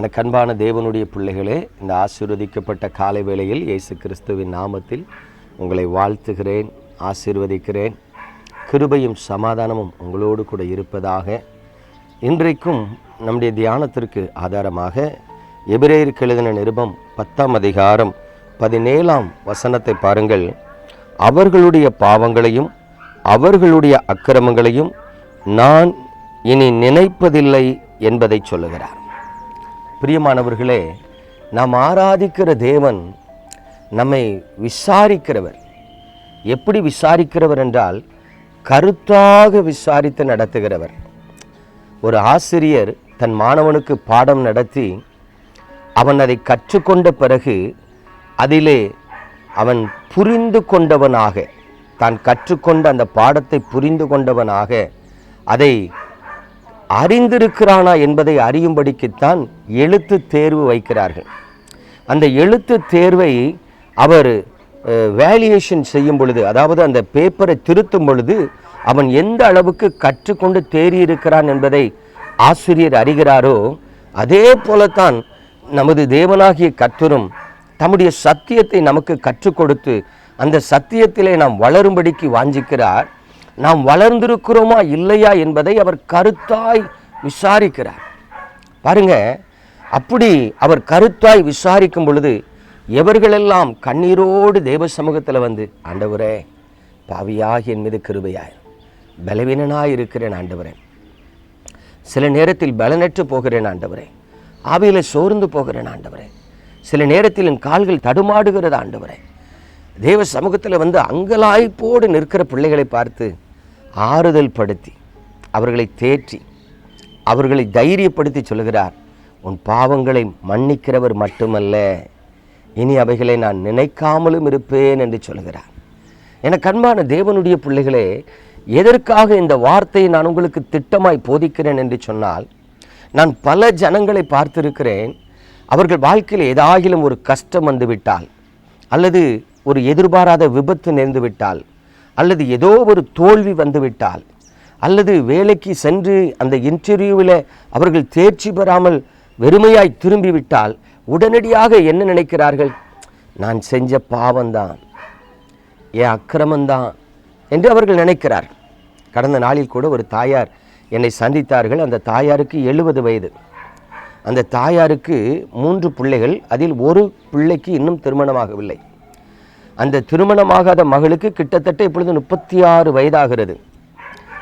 எனக்கு அன்பான தேவனுடைய பிள்ளைகளே இந்த ஆசீர்வதிக்கப்பட்ட காலை வேளையில் இயேசு கிறிஸ்துவின் நாமத்தில் உங்களை வாழ்த்துகிறேன் ஆசீர்வதிக்கிறேன். கிருபையும் சமாதானமும் உங்களோடு கூட இருப்பதாக இன்றைக்கும் நம்முடைய தியானத்திற்கு ஆதாரமாக எபிரேயருக்கு எழுதின நிருபம் பத்தாம் அதிகாரம் பதினேழாம் வசனத்தை பாருங்கள். அவர்களுடைய பாவங்களையும் அவர்களுடைய அக்கிரமங்களையும் நான் இனி நினைப்பதில்லை என்பதை சொல்லுகிறார். பிரியமானவர்களே நாம் ஆராதிக்கிற தேவன் நம்மை விசாரிக்கிறவர். எப்படி விசாரிக்கிறவர் என்றால் கருத்தாக விசாரித்து நடத்துகிறவர். ஒரு ஆசிரியர் தன் மாணவனுக்கு பாடம் நடத்தி அவன் அதை கற்றுக்கொண்ட பிறகு அதிலே அவன் புரிந்து கொண்டவனாக தான் கற்றுக்கொண்ட அந்த பாடத்தை புரிந்து கொண்டவனாக அதை அறிந்திருக்கிறானா என்பதை அறியும்படிக்குத்தான் எழுத்து தேர்வு வைக்கிறார்கள். அந்த எழுத்து தேர்வை அவர் வேல்யூவேஷன் செய்யும் பொழுது அதாவது அந்த பேப்பரை திருத்தும் பொழுது அவன் எந்த அளவுக்கு கற்றுக்கொண்டு தேறியிருக்கிறான் என்பதை ஆசிரியர் அறிகிறாரோ அதே போலத்தான் நமது தேவனாகிய கத்தரும் தம்முடைய சத்தியத்தை நமக்கு கற்றுக் கொடுத்து அந்த சத்தியத்திலே நாம் வளரும்படிக்கு வாஞ்சிக்கிறார். நாம் வளர்ந்திருக்கிறோமா இல்லையா என்பதை அவர் கருத்தாய் விசாரிக்கிறார். பாருங்கள் அப்படி அவர் கருத்தாய் விசாரிக்கும் பொழுது எவர்களெல்லாம் கண்ணீரோடு தேவ சமூகத்தில் வந்து ஆண்டவரே பாவியாகி என் மீது கிருபையாய். பலவீனனாய் இருக்கிறேன் ஆண்டவரே. சில நேரத்தில் பலனற்று போகிறேன் ஆண்டவரே. ஆவியில் சோர்ந்து போகிறேன் ஆண்டவரே. சில நேரத்தில் என் கால்கள் தடுமாடுகிறது ஆண்டவரே. தேவ சமூகத்தில் வந்து அங்கலாய்ப்போடு நிற்கிற பிள்ளைகளை பார்த்து ஆறுதல் படுத்தி அவர்களை தேற்றி அவர்களை தைரியப்படுத்தி சொல்கிறார் உன் பாவங்களை மன்னிக்கிறவர் மட்டுமல்ல இனி அவைகளை நான் நினைக்காமலும் இருப்பேன் என்று சொல்கிறார். என கண்பான தேவனுடைய பிள்ளைகளே எதற்காக இந்த வார்த்தையை நான் உங்களுக்கு திட்டமாய் போதிக்கிறேன் என்று சொன்னால் நான் பல ஜனங்களை பார்த்திருக்கிறேன் அவர்கள் வாழ்க்கையில் ஏதாகிலும் ஒரு கஷ்டம் வந்துவிட்டால் அல்லது ஒரு எதிர்பாராத விபத்து நேர்ந்துவிட்டால் அல்லது ஏதோ ஒரு தோல்வி வந்துவிட்டால் அல்லது வேலைக்கு சென்று அந்த இன்டர்வியூவில் அவர்கள் தேர்ச்சி பெறாமல் வெறுமையாய் திரும்பிவிட்டால் உடனடியாக என்ன நினைக்கிறார்கள்? நான் செஞ்ச பாவம்தான். என் அக்கிரமந்தான் என்று அவர்கள் நினைக்கிறார். கடந்த நாளில் கூட ஒரு தாயார் என்னை சந்தித்தார்கள். அந்த தாயாருக்கு எழுபது வயது. அந்த தாயாருக்கு மூன்று பிள்ளைகள். அதில் ஒரு பிள்ளைக்கு இன்னும் திருமணமாகவில்லை. அந்த திருமணமாகாத மகளுக்கு கிட்டத்தட்ட இப்பொழுது முப்பத்தி ஆறு வயதாகிறது.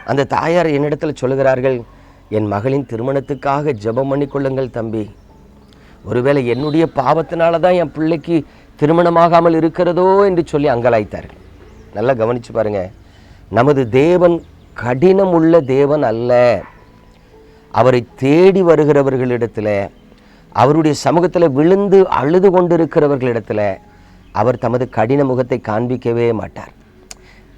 அந்த தாயார் என்னிடத்தில் சொல்லுகிறார்கள் என் மகளின் திருமணத்துக்காக ஜெபம் பண்ணிக்கொள்ளுங்கள் தம்பி. ஒருவேளை என்னுடைய பாவத்தினால தான் என் பிள்ளைக்கு திருமணமாகாமல் இருக்கிறதோ என்று சொல்லி அங்கலாய்த்தார்கள். நல்லா கவனிச்சு பாருங்க. நமது தேவன் கடினம் உள்ள தேவன் அல்ல. அவரை தேடி வருகிறவர்களிடத்தில் அவருடைய சமூகத்தில் விழுந்து அழுது கொண்டிருக்கிறவர்களிடத்தில் அவர் தமது கடின முகத்தை காண்பிக்கவே மாட்டார்.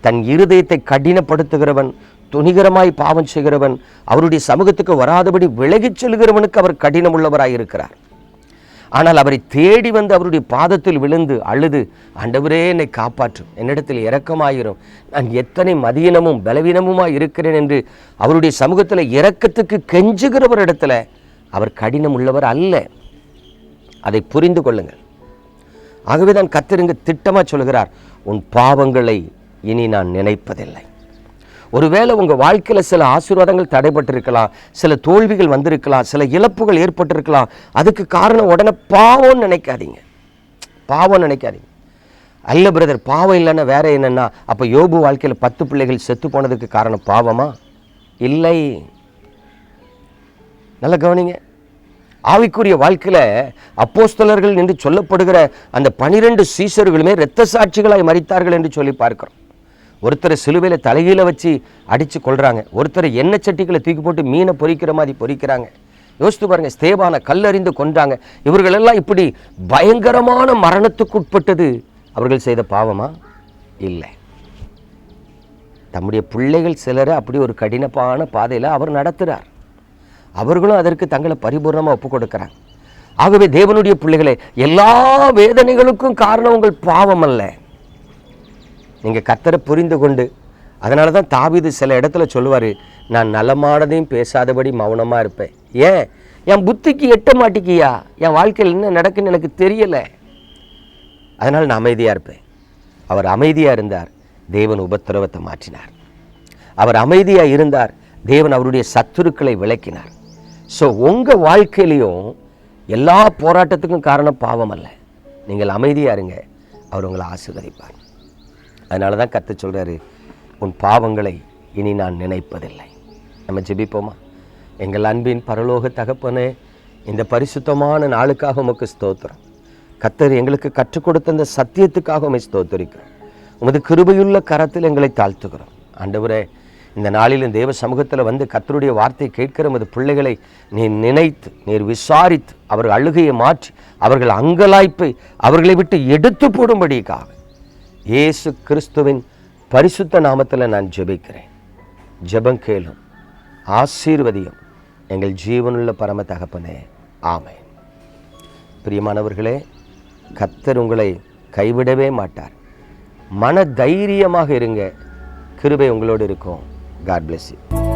தன் இருதயத்தை கடினப்படுத்துகிறவன் துணிகரமாய் பாவம் செய்கிறவன் அவருடைய சமூகத்துக்கு வராதபடி விலகிச் செல்கிறவனுக்கு அவர் கடினம் உள்ளவராய் இருக்கிறார் ஆனால் அவரை தேடி வந்து அவருடைய பாதத்தில் விழுந்து அழுது ஆண்டவரே என்னை காப்பாற்றும் என்னிடத்தில் இரக்கமாயிரும். நான் எத்தனை மதியினமும் பலவீனமுமாய் இருக்கிறேன் என்று அவருடைய சமூகத்தில் இரக்கத்துக்கு கெஞ்சுகிறவரிடத்துல அவர் கடினம் உள்ளவர் அல்ல. அதை புரிந்து கொள்ளுங்கள். ஆகவே தான் கத்திருங்க திட்டமாக சொல்கிறார் உன் பாவங்களை இனி நான் நினைப்பதில்லை. ஒருவேளை உங்கள் வாழ்க்கையில் சில ஆசீர்வாதங்கள் தடைபட்டிருக்கலாம் சில தோல்விகள் வந்திருக்கலாம் சில இழப்புகள் ஏற்பட்டிருக்கலாம் அதுக்கு காரணம் உடனே பாவம்னு நினைக்காதீங்க. பாவம் நினைக்காதீங்க. அல்ல பிரதர் பாவம் இல்லைன்னா வேற என்னென்னா அப்போ யோபு வாழ்க்கையில் பத்து பிள்ளைகள் செத்து போனதுக்கு காரணம் பாவமா? இல்லை. நல்லா கவனிங்க. ஆவிக்குரிய வாழ்க்கையில் அப்போஸ்தலர்கள் என்று சொல்லப்படுகிற அந்த பனிரெண்டு சீசர்களுமே இரத்த சாட்சிகளாய் மறித்தார்கள் என்று சொல்லி பார்க்கிறோம். ஒருத்தரை சிலுவையில் தலைகீழ வச்சு அடித்து கொள்கிறாங்க ஒருத்தர் எண்ணெய் சட்டிகளை தூக்கி போட்டு மீனை பொரிக்கிற மாதிரி பொரிக்கிறாங்க யோசித்து பாருங்கள் ஸ்தேவான கல்லறிந்து கொன்றாங்க. இவர்களெல்லாம் இப்படி பயங்கரமான மரணத்துக்கு உட்பட்டது. அவர்கள் செய்த பாவமா? இல்லை. தம்முடைய பிள்ளைகள் சிலரை அப்படி ஒரு கடினப்பான பாதையில் அவர் நடத்துகிறார் அவர்களும் அதற்கு தங்களை பரிபூர்ணமாக ஒப்பு கொடுக்குறாங்க. ஆகவே தேவனுடைய பிள்ளைகளே எல்லா வேதனைகளுக்கும் காரணம் உங்கள் பாவம் அல்ல. நீங்கள் கத்தரை புரிந்து கொண்டு அதனால தான் தாவிது சில இடத்துல சொல்லுவார் நான் நலமானதையும் பேசாதபடி மௌனமாக இருப்பேன். ஏன்? என் புத்திக்கு எட்ட மாட்டிக்கியா? என் வாழ்க்கையில் என்ன நடக்குன்னு எனக்கு தெரியலை. அதனால் நான் அமைதியாக இருப்பேன். அவர் அமைதியாக இருந்தார் தேவன் உபத்திரவத்தை மாற்றினார். அவர் அமைதியாக இருந்தார் தேவன் அவருடைய சத்துருக்களை விளக்கினார். ஸோ உங்கள் வாழ்க்கையிலையும் எல்லா போராட்டத்துக்கும் காரணம் பாவம் அல்ல. நீங்கள் அமைதியாக இருங்க அவர் உங்களை ஆசீர்வதிப்பார். அதனால தான் கற்று சொல்கிறாரு உன் பாவங்களை இனி நான் நினைப்பதில்லை. நம்ம ஜெபிப்போமா? எங்கள் அன்பின் பரலோக தகப்பனே இந்த பரிசுத்தமான நாளுக்காக உமக்கு ஸ்தோத்திரம். கத்தர் எங்களுக்கு கற்றுக் கொடுத்த இந்த சத்தியத்துக்காக உமை ஸ்தோத்தரிக்கிறோம். உமது கிருபையுள்ள கரத்தில் எங்களை தாழ்த்துகிறோம். ஆண்டவரே இந்த நாளிலும் தேவ சமூகத்தில் வந்து கத்தருடைய வார்த்தை கேட்கிற உமது பிள்ளைகளை நீர் நினைத்து நீர் விசாரித்து அவர்கள் அழுகையை மாற்றி அவர்கள் அங்கலாய்ப்பை அவர்களை விட்டு எடுத்து போடும்படிக்காக இயேசு கிறிஸ்துவின் பரிசுத்த நாமத்தில் நான் ஜெபிக்கிறேன். ஜெபம் கேளும். ஆசீர்வதியும் எங்கள் ஜீவனுள்ள பரம தகப்பனே. ஆமை பிரியமானவர்களே கத்தர் உங்களை கைவிடவே மாட்டார். மன தைரியமாக இருங்க. கிருபை உங்களோடு இருக்கும். God bless you